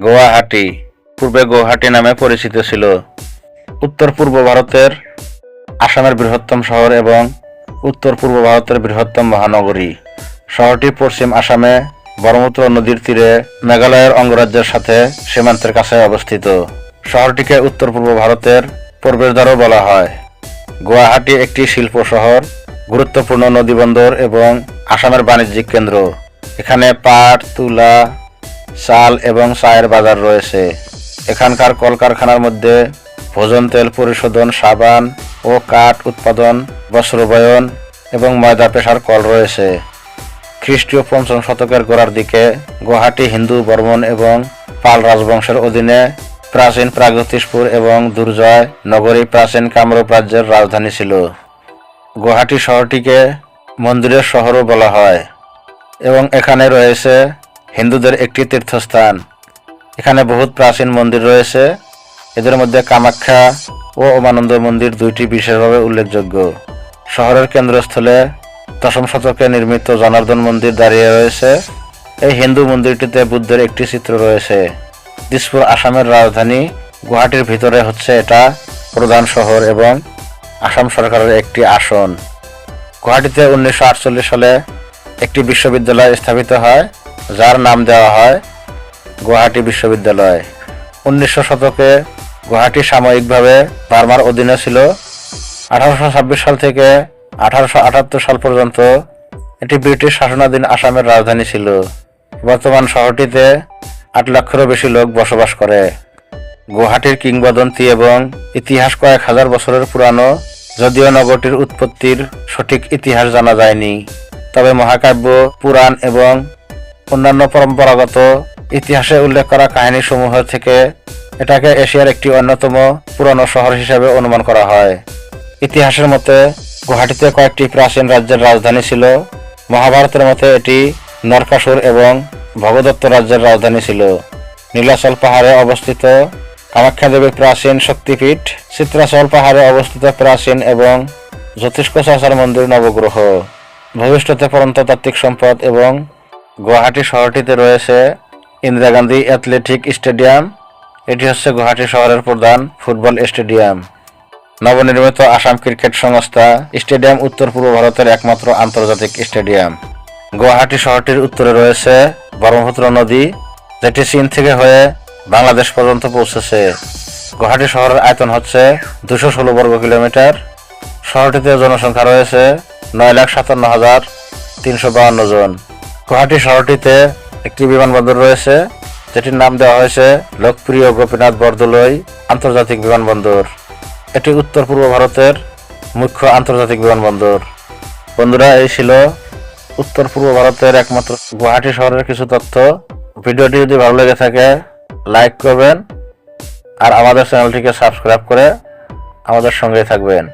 গুয়াহাটি। পূর্বে গুয়াহাটি নামে পরিচিত ছিল। উত্তর পূর্ব ভারতের আসামের বৃহত্তম শহর এবং উত্তর পূর্ব ভারতের বৃহত্তম মহানগরী। শহরটি পশ্চিম আসামে ব্রহ্মপুত্র নদীর তীরে মেঘালয়ের অঙ্গরাজ্যের সাথে সীমান্তের কাছে অবস্থিত। শহরটিকে উত্তর পূর্ব ভারতের প্রবেশদ্বারও বলা হয়। গুয়াহাটি একটি শিল্প শহর, গুরুত্বপূর্ণ নদীবন্দর এবং আসামের বাণিজ্যিক কেন্দ্র। এখানে পাট, তুলা চাল এবং চায়ের বাজার রয়েছে। এখানকার কলকারখানার মধ্যে ভোজন তেল পরিশোধন, সাবান ও কাঠ উৎপাদন বস্ত্রবয়ন এবং ময়দা পেশার কল রয়েছে। খ্রিস্টীয় পঞ্চম শতকের গোড়ার দিকে গুয়াহাটি, হিন্দু, বর্মন এবং পাল রাজবংশের অধীনে প্রাচীন প্রাগতিশপুর এবং দুর্জয় নগরী প্রাচীন কামরূপ রাজ্যের রাজধানী ছিল। গুয়াহাটি শহরটিকে মন্দিরের শহরও বলা হয় এবং এখানে রয়েছে হিন্দুদের একটি তীর্থস্থান। এখানে বহুত প্রাচীন মন্দির রয়েছে। এদের মধ্যে কামাখ্যা ও উমানন্দ মন্দির দুইটি বিশেষভাবে উল্লেখযোগ্য। শহরের কেন্দ্রস্থলে দশম শতকে নির্মিত জনার্দন মন্দির দাঁড়িয়ে রয়েছে। এই হিন্দু মন্দিরটিতে বুদ্ধের একটি চিত্র রয়েছে। দিসপুর আসামের রাজধানী গুয়াহাটির ভিতরে হচ্ছে এটা প্রধান শহর এবং আসাম সরকারের একটি আসন। গুয়াহাটিতে উনিশশো আটচল্লিশ সালে একটি বিশ্ববিদ্যালয় স্থাপিত হয়। যার নাম দেওয়া হয় গুয়াহাটি বিশ্ববিদ্যালয়। উনিশশো শতকে গুয়াহাটি সাময়িকভাবে বার্মার অধীনে ছিল। আঠারোশো ছাব্বিশ সাল থেকে আঠারোশো আটাত্তর সাল পর্যন্ত এটি ব্রিটিশ শাসনাধীন আসামের রাজধানী ছিল। বর্তমান শহরটিতে আট লক্ষেরও বেশি লোক বসবাস করে। গুয়াহাটির কিংবদন্তি এবং ইতিহাস কয়েক হাজার বছরের পুরানো, যদিও নগরটির উৎপত্তির সঠিক ইতিহাস জানা যায়নি। তবে মহাকাব্য, পুরাণ এবং অন্যান্য পরম্পরাগত ইতিহাসে উল্লেখ করা কাহিনী সমূহ থেকে এটাকে এশিয়ার একটি অন্যতম পুরনো শহর হিসেবে অনুমান করা হয়। ইতিহাসের মতে, গুয়াহাটিতে কয়েকটি প্রাচীন রাজ্যের রাজধানী ছিল। মহাভারতের মতে, এটি নরকাসুর এবং ভগদত্ত রাজ্যের রাজধানী ছিল। নীলাচল পাহাড়ে অবস্থিত কামাখ্যা দেবীর প্রাচীন শক্তিপীঠ, চিত্রাচল পাহাড়ে অবস্থিত প্রাচীন এবং জ্যোতিষ্ক চাচার মন্দির নবগ্রহ। ভবিষ্যতে পরন্ততাত্ত্বিক সম্পদ এবং গুয়াহাটি শহরটিতে রয়েছে ইন্দিরা গান্ধী অ্যাথলেটিক স্টেডিয়াম। এটি হচ্ছে গুয়াহাটি শহরের প্রধান ফুটবল স্টেডিয়াম। নবনির্মিত আসাম ক্রিকেট সংস্থা স্টেডিয়াম উত্তর পূর্ব ভারতের একমাত্র আন্তর্জাতিক স্টেডিয়াম। গুয়াহাটি শহরটির উত্তরে রয়েছে ব্রহ্মপুত্র নদী, যেটি চীন থেকে হয়ে বাংলাদেশ পর্যন্ত পৌঁছেছে। গুয়াহাটি শহরের আয়তন হচ্ছে দুশো ষোলো বর্গ কিলোমিটার। শহরটিতে জনসংখ্যা রয়েছে নয় লাখ সাতান্ন হাজার তিনশো বাউন্ন জন। গুয়াহাটি শহরটিতে একটি বিমানবন্দর রয়েছে, যেটির নাম দেওয়া হয়েছে লোকপ্রিয় গোপীনাথ বরদলৈ আন্তর্জাতিক বিমানবন্দর। এটি উত্তর পূর্ব ভারতের মুখ্য আন্তর্জাতিক বিমানবন্দর। বন্ধুরা, এই ছিল উত্তর পূর্ব ভারতের একমাত্র গুয়াহাটি শহরের কিছু তথ্য। ভিডিওটি যদি ভালো লেগে থাকে, লাইক করবেন আর আমাদের চ্যানেলটিকে সাবস্ক্রাইব করে আমাদের সঙ্গেই থাকবেন।